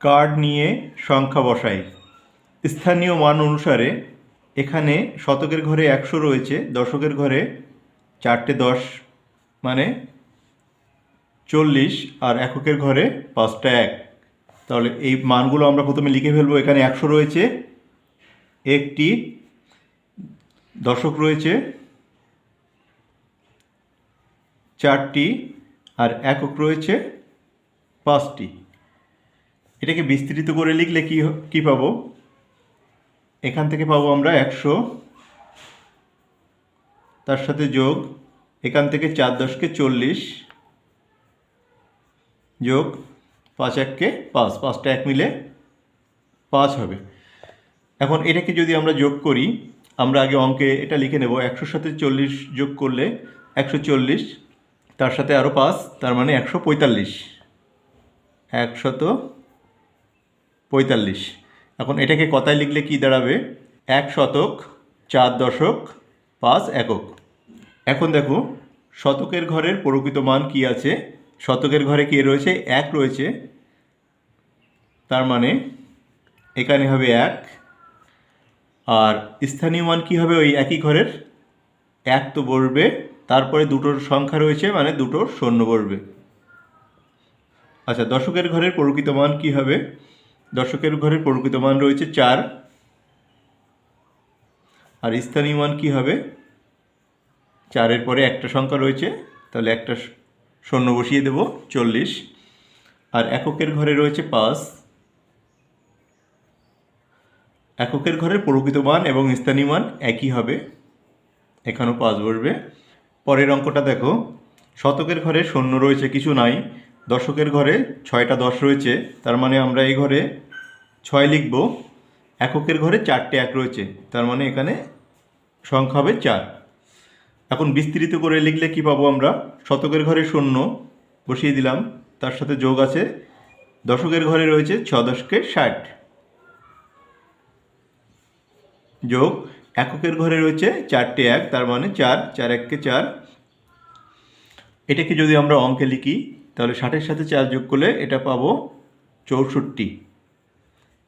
Card নিয়ে সংখ্যা বসাই। স্থানীয় মান অনুসারে এখানে শতকের ঘরে একশো রয়েছে, দশকের ঘরে চারটে দশ মানে চল্লিশ, আর এককের ঘরে পাঁচটা এক। তাহলে এই মানগুলো আমরা প্রথমে লিখে ফেলব, এখানে একশো রয়েছে, একটি দশক রয়েছে, চারটি, আর একক রয়েছে, পাঁচটি। এটাকে বিস্তৃত করে লিখলে কি কি পাবো? এখান থেকে পাবো আমরা একশো। তার সাথে যোগ, এখান থেকে চার দশকে চল্লিশ। যোগ পাঁচ এককে পাঁচ, পাঁচটা এক মিলে পাঁচ হবে। এখন এটাকে যদি আমরা যোগ করি, আমরা আগে অঙ্কে এটা লিখে নেব, একশোর সাথে চল্লিশ যোগ করলে একশো চল্লিশ, তার সাথে আরও পাঁচ, তার মানে একশো পঁয়তাল্লিশ। একশত পঁয়তাল্লিশ। এখন এটাকে কথায় লিখলে কি দাঁড়াবে? এক শতক চার দশক পাঁচ একক। এখন দেখো, শতকের ঘরের প্রকৃত মান কি আছে? শতকের ঘরে কি রয়েছে? এক রয়েছে। তার মানে এখানে হবে এক। আর স্থানীয় মান কি হবে? ওই একই ঘরের। এক তো বলবে তারপরে দুটোর সংখ্যা রয়েছে মানে দুটো শূন্য বলবে আচ্ছা দশকের ঘরের প্রকৃত মান কি হবে? দশকের ঘরের প্রকৃত মান রয়েছে চার। আর স্থানীয় মান কি হবে? চারের পরে একটা সংখ্যা রয়েছে, তাহলে একটা শূন্য বসিয়ে দেব, চল্লিশ। আর এককের ঘরে রয়েছে পাঁচ। এককের ঘরের প্রকৃত মান এবং স্থানীয় মান একই হবে, এখানেও পাঁচ বসবে। পরের অঙ্কটা দেখো, শতকের ঘরে শূন্য রয়েছে, কিছু নাই। দশকের ঘরে ছয়টা দশ রয়েছে, তার মানে আমরা এই ঘরে ছয় লিখব, এককের ঘরে চারটে এক রয়েছে, তার মানে এখানে সংখ্যা হবে চার। এখন বিস্তৃত করে লিখলে কি পাবো আমরা? শতকের ঘরে শূন্য, বসিয়ে দিলাম, তার সাথে যোগ আছে, দশকের ঘরে রয়েছে ছ দশকে ষাট। যোগ, এককের ঘরে রয়েছে চারটে এক, তার মানে চার চার এককে চার। এটাকে যদি আমরা অঙ্কে লিখি তাহলে ষাটের সাথে চার যোগ করলে এটা পাবো চৌষট্টি।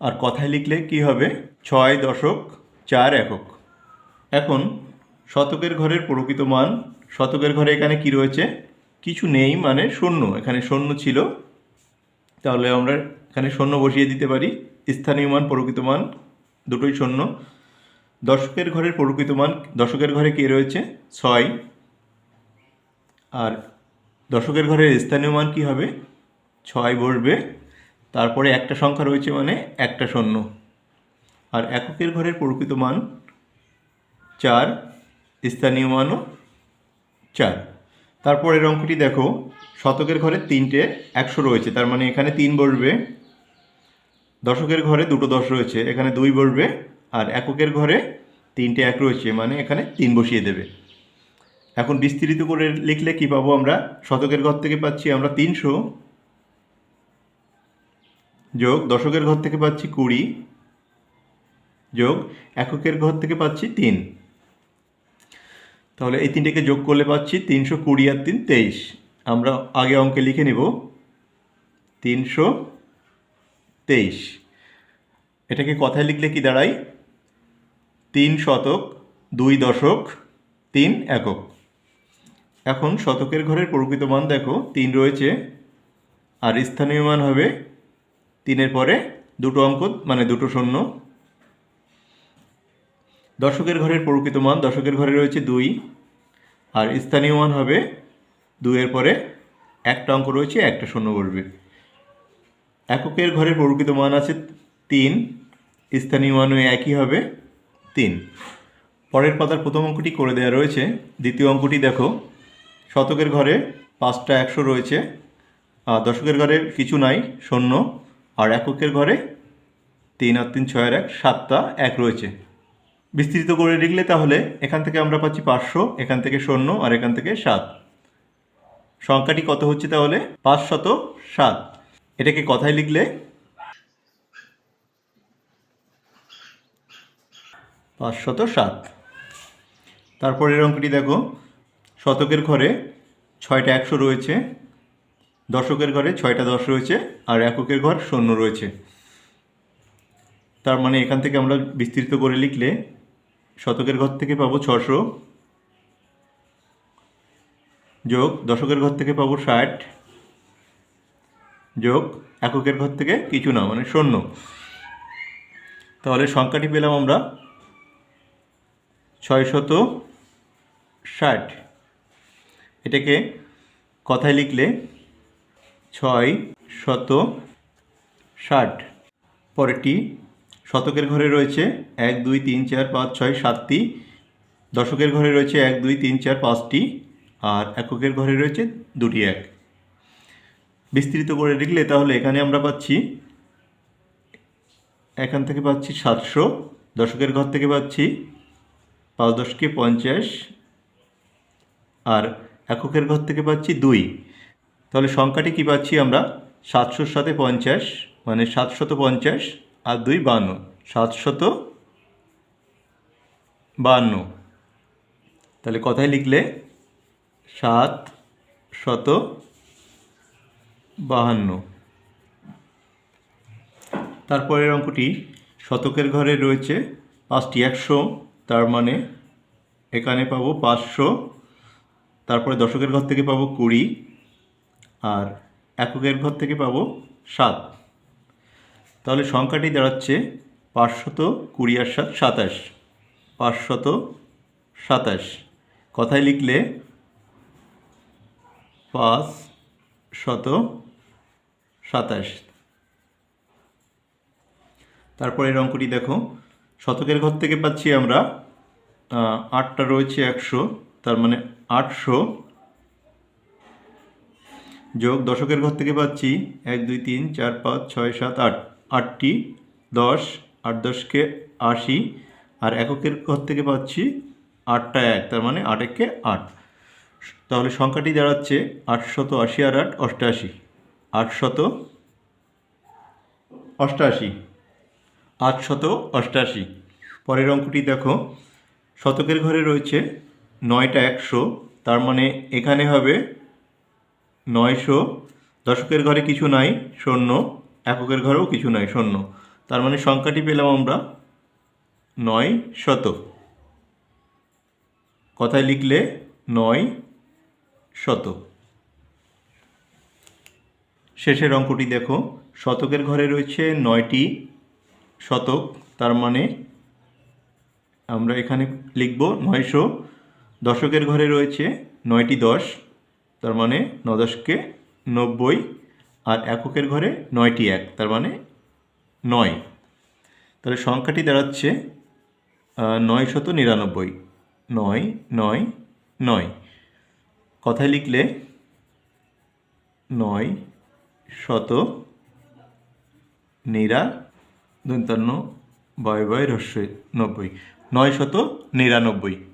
আর কথায় লিখলে কি হবে? ছয় দশক চার একক। এখন শতকের ঘরের প্রকৃত মান, শতকের ঘরে এখানে কি রয়েছে? কিছু নেই মানে শূন্য। এখানে শূন্য ছিল। তাহলে আমরা এখানে শূন্য বসিয়ে দিতে পারি। স্থানীয় মান, প্রকৃত মান, দুটোই শূন্য। দশকের ঘরের প্রকৃত মান, দশকের ঘরে কে রয়েছে? ছয়। আর দশকের ঘরের স্থানীয় মান কি হবে? ছয় বসবে তারপরে একটা সংখ্যা রয়েছে মানে একটা শূন্য। আর এককের ঘরের প্রকৃত মান চার, স্থানীয় মানও চার। তারপরের অঙ্কটি দেখো। শতকের ঘরে তিনটে একশো রয়েছে, তার মানে এখানে তিন বসবে দশকের ঘরে দুটো দশ রয়েছে, এখানে দুই বসবে আর এককের ঘরে তিনটে এক রয়েছে মানে এখানে তিন বসিয়ে দেবে। এখন বিস্তৃত করে লিখলে কি পাবো আমরা? শতকের ঘর থেকে পাচ্ছি আমরা তিনশো যোগ দশকের ঘর থেকে পাচ্ছি কুড়ি যোগ এককের ঘর থেকে পাচ্ছি তিন। তাহলে এই তিনটেকে যোগ করলে পাচ্ছি তিনশো কুড়ি আর তিন তেইশ। আমরা আগে অঙ্কে লিখে নেব। তিনশো তেইশ। এটাকে কথায় লিখলে কি দাঁড়ায়? তিন শতক, দুই দশক, তিন একক। এখন শতকের ঘরের প্রকৃত মান দেখো। তিন রয়েছে। আর স্থানীয় মান হবে তিনের পরে দুটো অঙ্ক মানে দুটো শূন্য। দশকের ঘরের প্রকৃত মান, দশকের ঘরে রয়েছে দুই। আর স্থানীয় মান হবে দুইয়ের পরে একটা অঙ্ক রয়েছে, একটা শূন্য বসবে এককের ঘরের প্রকৃত মান আছে তিন। স্থানীয় মানও একই হবে তিন। পরের পাতার প্রথম অঙ্কটি করে দেওয়া রয়েছে। দ্বিতীয় অঙ্কটি দেখো। শতকের ঘরে পাঁচটা একশো রয়েছে, আর দশকের ঘরে কিছু নাই, শূন্য, আর এককের ঘরে তিন আর তিন ছয়ের এক, সাতটা এক রয়েছে। বিস্তৃত করে লিখলে তাহলে এখান থেকে আমরা পাচ্ছি পাঁচশো, এখান থেকে শূন্য, আর এখান থেকে সাত। সংখ্যাটি কত হচ্ছে তাহলে? পাঁচশত সাত। এটাকে কথায় লিখলে পাঁচশত সাত। তারপরের অঙ্কটি দেখো। শতকের ঘরে ছয়টা একশো রয়েছে, দশকের ঘরে ছয়টা দশ রয়েছে, আর এককের ঘর শূন্য রয়েছে। তার মানে এখান থেকে আমরা বিস্তৃত করে লিখলে শতকের ঘর থেকে পাবো ছশো যোগ, দশকের ঘর থেকে পাবো ষাট যোগ, এককের ঘর থেকে কিছু না মানে শূন্য। তাহলে সংখ্যাটি পেলাম আমরা ছয় শত ষাট। এটাকে কথায় লিখলে ছয় শত ষাট। পরেরটি শতকের ঘরে রয়েছে এক, দুই, তিন, চার, পাঁচ, ছয়, সাতটি। দশকের ঘরে রয়েছে এক, দুই, তিন, চার, পাঁচটি। আর এককের ঘরে রয়েছে দুটি এক। বিস্তৃত করে লিখলে তাহলে এখানে আমরা পাচ্ছি এখান থেকে পাচ্ছি সাতশো, দশকের ঘর থেকে পাচ্ছি পাঁচ দশকে পঞ্চাশ। আর এককের ঘর থেকে পাচ্ছি দুই। তাহলে সংখ্যাটি কি পাচ্ছি আমরা? সাতশোর সাথে পঞ্চাশ মানে সাতশত পঞ্চাশ, আর দুই বান্ন। সাতশত বান্ন। তাহলে কথায় লিখলে সাত শত বাহান্ন। তারপরের অঙ্কটি শতকের ঘরে রয়েছে পাঁচটি একশো, তার মানে এখানে পাবো পাঁচশো তারপরে দশকের ঘর থেকে পাবো কুড়ি আর এককের ঘর থেকে পাবো সাত। তাহলে সংখ্যাটি দাঁড়াচ্ছে পাঁচশত কুড়ি আর সাত সাতাশ। পাঁচশত সাতাশ। কথায় লিখলে পাঁচ শত সাতাশ। তারপরে এর অঙ্কটি দেখো। শতকের ঘর থেকে পাচ্ছি আমরা আটটা রয়েছে একশো। তার মানে আটশো যোগ দশকের ঘর থেকে পাচ্ছি এক, দুই, তিন, চার, পাঁচ, ছয়, সাত, আট। আটটি, দশ, আট দশকে আশি। আর এককের ঘর থেকে পাচ্ছি আটটা এক, তার মানে আট একে আট। তাহলে সংখ্যাটি দাঁড়াচ্ছে আটশত আশি আর আট অষ্টআশি আটশত অষ্টআশি আটশত অষ্টআশি পরের অঙ্কটি দেখো। শতকের ঘরে রয়েছে নয়টা একশো, তার মানে এখানে হবে নয়শো। দশকের ঘরে কিছু নাই, শূন্য। এককের ঘরেও কিছু নাই, শূন্য। তার মানে সংখ্যাটি পেলাম আমরা নয় শত কথায় লিখলে নয় শত শেষের অঙ্কটি দেখো। শতকের ঘরে রয়েছে নয়টি শতক, তার মানে আমরা এখানে লিখব নয়শো। দশকের ঘরে রয়েছে নয়টি দশ, তার মানে ন দশকে নব্বই, আর এককের ঘরে নয়টি এক, তার মানে নয়। তাহলে সংখ্যাটি দাঁড়াচ্ছে নয় শত নিরানব্বই। নয় নয় নয়। কথায় লিখলে নয় শত নিরা দন্তান্ন বয় বয় রস্যই নব্বই। নয় শত নিরানব্বই।